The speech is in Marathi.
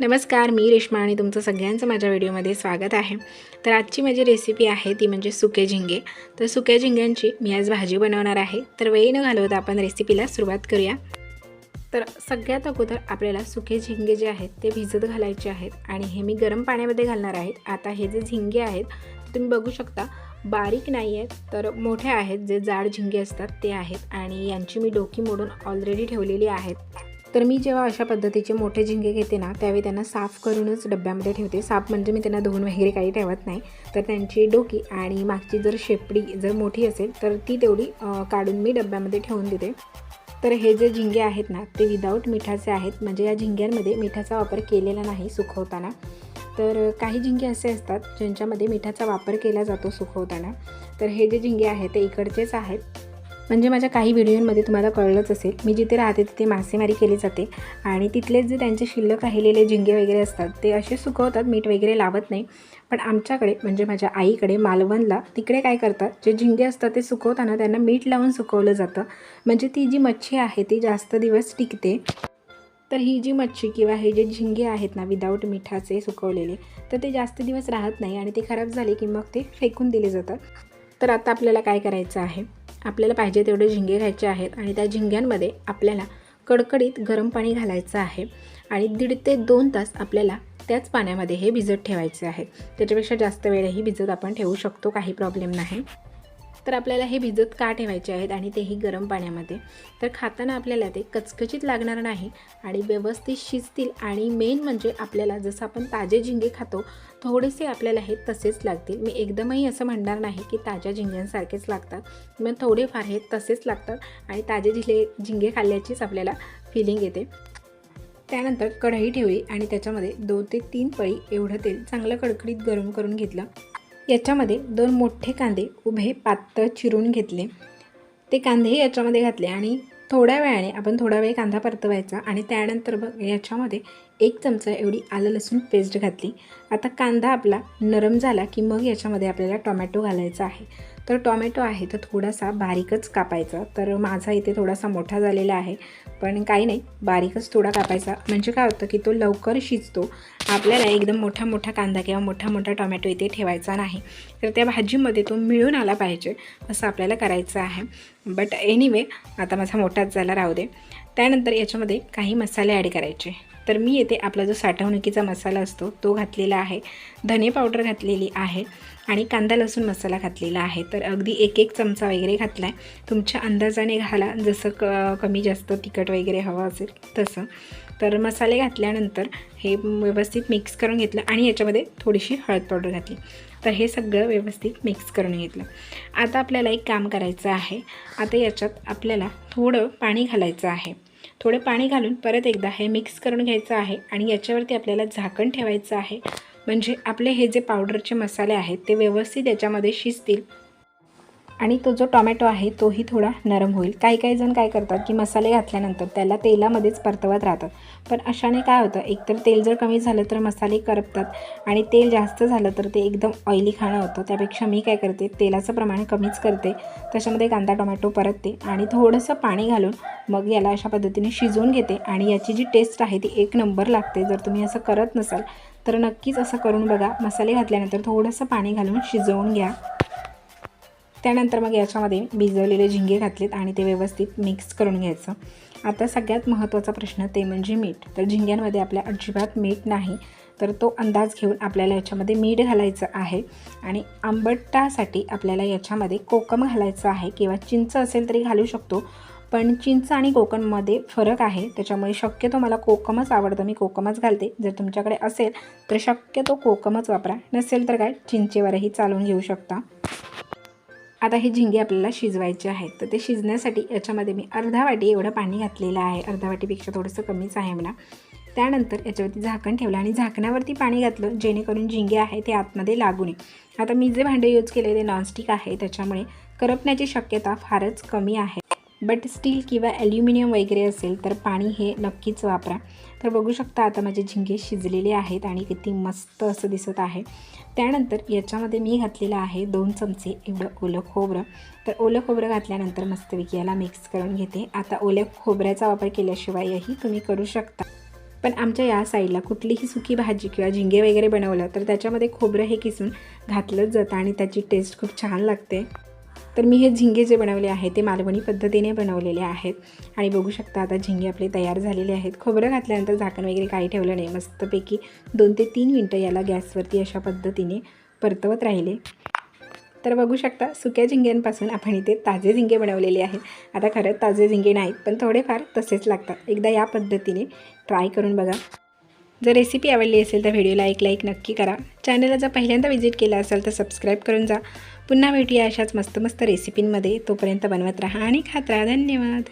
नमस्कार मी रेश्मा आणि तुमचं सगळ्यांचं माझ्या व्हिडिओमध्ये स्वागत आहे. तर आजची माझी रेसिपी आहे ती म्हणजे सुके झिंगे. तर सुक्या झिंग्यांची मी आज भाजी बनवणार आहे. तर वेळी न घालवता आपण रेसिपीला सुरुवात करूया. तर सगळ्यात अगोदर आपल्याला सुके झिंगे जे आहेत ते भिजत घालायचे आहेत आणि हे मी गरम पाण्यामध्ये घालणार आहेत आता हे जे झिंगे आहेत ते तुम्ही बघू शकता बारीक नाही आहेत तर मोठे आहेत जे जाड झिंगे असतात ते आहेत आणि यांची मी डोकी मोडून ऑलरेडी ठेवलेली आहेत. तर मी जेव्हा अशा पद्धतीचे मोठे झिंगे घेते ना त्यावेळी त्यांना साफ करूनच डब्यामध्ये ठेवते. साफ म्हणजे मी त्यांना धुवून वगैरे काही ठेवत नाही. तर त्यांची डोकी आणि मागची जर शेपडी जर मोठी असेल तर ती तेवढी काढून मी डब्यामध्ये ठेवून देते. तर हे जे झिंगे आहेत ना ते विदाऊट मिठाचे आहेत. म्हणजे या झिंग्यांमध्ये मिठाचा वापर केलेला नाही सुकवताना. तर काही झिंगे असे असतात ज्यांच्यामध्ये मिठाचा वापर केला जातो सुकवताना. तर हे जे झिंगे आहेत ते इकडचेच आहेत. म्हणजे माझ्या काही व्हिडिओमध्ये तुम्हाला कळलंच असेल. मी जिथे राहते तिथे मासेमारी केली जाते. आणि तिथलेच जे त्यांचे शिल्लक राहिलेले झिंगे वगैरे असतात ते असे सुकवतात मीठ वगैरे लावत नाही. पण आमच्याकडे म्हणजे माझ्या आईकडे मालवणला तिकडे काय करतात जे झिंगे असतात ते सुकवताना त्यांना मीठ लावून सुकवलं जातं. म्हणजे ती जी मच्छी आहे ती जास्त दिवस टिकते. तर ही जी मच्छी किंवा हे जे झिंगे आहेत ना विदाऊट मिठाचे सुकवलेले तर ते जास्त दिवस राहत नाही आणि ते खराब झाले की मग ते फेकून दिले जातात. तर आता आपल्याला काय करायचं आहे? आपल्याला पाहिजे तेवढे झिंगे घ्यायचे आहेत आणि त्या झिंग्यांमध्ये आपल्याला कडकडीत गरम पाणी घालायचं आहे आणि दीड ते दोन तास आपल्याला त्याच पाण्यामध्ये हे भिजत ठेवायचे आहे. त्याच्यापेक्षा जास्त वेळही भिजत आपण ठेवू शकतो काही प्रॉब्लेम नाही. तर आपल्याला हे भिजत का ठेवायचे आहेत आणि तेही गरम पाण्यामध्ये? तर खाताना आपल्याला ते कचकचीत लागणार नाही आणि व्यवस्थित शिजतील आणि मेन म्हणजे आपल्याला जसं आपण ताजे झिंगे खातो थोडेसे आपल्याला हे तसेच लागतील. मी एकदमही असं म्हणणार नाही की ताज्या झिंग्यांसारखेच लागतात. मग थोडेफार हे तसेच लागतात आणि ताजे झिले झिंगे खाल्ल्याचीच आपल्याला फिलिंग येते. त्यानंतर कढई ठेवली आणि त्याच्यामध्ये दोन ते तीन पळी एवढं तेल चांगलं कडकडीत गरम करून घेतलं. याच्यामध्ये दोन मोठे कांदे उभे पातळ चिरून घेतले. ते कांदेही याच्यामध्ये घातले आणि थोड्या वेळाने आपण थोडा वेळ कांदा परतवायचा आणि त्यानंतर बघ याच्यामध्ये एक चमचा एवढी आलं लसूण पेस्ट घातली. आता कांदा आपला नरम झाला की मग याच्यामध्ये आपल्याला टोमॅटो घालायचा आहे. तर टोमॅटो आहे तर थोडासा बारीकच कापायचा. तर माझा इथे थोडासा मोठा झालेला आहे. पण काही नाही बारीकच थोडा कापायचा. म्हणजे काय होतं की तो लवकर शिजतो. आपल्याला एकदम मोठा मोठा कांदा किंवा मोठा मोठा टोमॅटो इथे ठेवायचा नाही. तर त्या भाजीमध्ये तो मिळून आला पाहिजे असं आपल्याला करायचं आहे. बट एनिवे आता माझा मोठाच झाला राहू दे. त्यानंतर याच्यामध्ये काही मसाले ॲड करायचे. तर मी येथे आपला जो साठवणुकीचा मसाला असतो तो घातलेला आहे. धने पावडर घातलेली आहे आणि कांदा लसूण मसाला घातलेला आहे. तर अगदी एक एक चमचा वगैरे घातला आहे तुमच्या अंदाजाने घाला जसं क कमी जास्त तिखट वगैरे हवं असेल तसं. तर मसाले घातल्यानंतर हे व्यवस्थित मिक्स करून घेतलं आणि याच्यामध्ये थोडीशी हळद पावडर घातली. तर हे सगळं व्यवस्थित मिक्स करून घेतलं. आता आपल्याला एक काम करायचं आहे. आता याच्यात आपल्याला थोडं पाणी घालायचं आहे. थोडं पाणी घालून परत एकदा हे मिक्स करून घ्यायचं आहे आणि याच्यावरती आपल्याला झाकण ठेवायचं आहे. म्हणजे आपले हे जे पावडरचे मसाले आहेत ते व्यवस्थित याच्यामध्ये शिजतील. आणि तो जो टोमॅटो आहे तोही थोडा नरम होईल. काही काही जण काय करतात की मसाले घातल्यानंतर त्याला तेलामध्येच परतवत राहतात. पण अशाने काय होतं एकतर तेल जर कमी झालं तर मसाले करपतात आणि तेल जास्त झालं तर ते एकदम ऑइली खाणं होतं. त्यापेक्षा मी काय करते तेलाचं प्रमाण कमीच करते. त्याच्यामध्ये कांदा टोमॅटो परतते आणि थोडंसं पाणी घालून मग याला अशा पद्धतीने शिजवून घेते आणि याची जी टेस्ट आहे ती एक नंबर लागते. जर तुम्ही असं करत नसाल तर नक्कीच असं करून बघा. मसाले घातल्यानंतर थोडंसं पाणी घालून शिजवून घ्या. त्यानंतर मग याच्यामध्ये भिजवलेले झिंगे घातलेत आणि ते व्यवस्थित मिक्स करून घ्यायचं. आता सगळ्यात महत्त्वाचा प्रश्न ते म्हणजे मीठ. तर झिंग्यांमध्ये आपल्या अजिबात मीठ नाही तर तो अंदाज घेऊन आपल्याला याच्यामध्ये मीठ घालायचं आहे आणि आंबटासाठी आपल्याला याच्यामध्ये कोकम घालायचं आहे किंवा चिंच असेल तरी घालू शकतो. पण चिंच आणि कोकममध्ये फरक आहे त्याच्यामुळे शक्यतो मला कोकमच आवडतं. मी कोकमच घालते. जर तुमच्याकडे असेल तर शक्यतो कोकमच वापरा. नसेल तर काय? चिंचेवरही चालवून घेऊ शकता. आता हे झिंगे आपल्याला शिजवायचे आहेत. तर ते शिजण्यासाठी याच्यामध्ये मी अर्धा वाटी एवढं पाणी घातलेलं आहे. अर्धा वाटीपेक्षा थोडंसं कमीच आहे मला त्यानंतर याच्यावरती झाकण ठेवलं आणि झाकणावरती पाणी घातलं जेणेकरून झिंगे आहे ते आतमध्ये लागू नये. आता मी जे भांडे यूज केले ते नॉनस्टिक आहे. त्याच्यामुळे करपण्याची शक्यता फारच कमी आहे. बट स्टील किंवा ॲल्युमिनियम वगैरे असेल तर पाणी हे नक्कीच वापरा. तर बघू शकता आता माझे झिंगे शिजलेले आहेत आणि किती मस्त असं दिसत आहे. त्यानंतर याच्यामध्ये मी घातलेलं आहे दोन चमचे एवढं ओलं खोबरं. तर ओलं खोबरं घातल्यानंतर मस्तपैकी याला मिक्स करून घेते. आता ओल्या खोबऱ्याचा वापर केल्याशिवायही तुम्ही करू शकता. पण आमच्या या साईडला कुठलीही सुकी भाजी किंवा झिंगे वगैरे बनवलं तर त्याच्यामध्ये खोबरं हे किसून घातलंच जातं आणि त्याची टेस्ट खूप छान लागते. तर मी हे झिंगे जे बनवले आहेत ते मालवणी पद्धतीने बनवलेले आहेत. आणि बघू शकता आता झिंगे आपले तयार झालेले आहेत. खोबरं घातल्यानंतर झाकण वगैरे काही ठेवलं नाही. मस्तपैकी दोन ते तीन मिनटं याला गॅसवरती अशा पद्धतीने परतवत राहिले. तर बघू शकता सुक्या झिंग्यांपासून आपण इथे ताजे झिंगे बनवलेले आहेत. आता खरंच ताजे झिंगे नाहीत पण थोडेफार तसेच लागतात. एकदा या पद्धतीने ट्राय करून बघा. जर रेसिपी आवडली असेल तर व्हिडिओला एक लाईक नक्की करा. चॅनलला जर पहिल्यांदा व्हिजिट केला असेल तर सबस्क्राईब करून जा. पुन्हा भेटूया अशाच मस्त मस्त रेसिपींमध्ये तोपर्यंत बनवत राहा आणि खात राहा. धन्यवाद.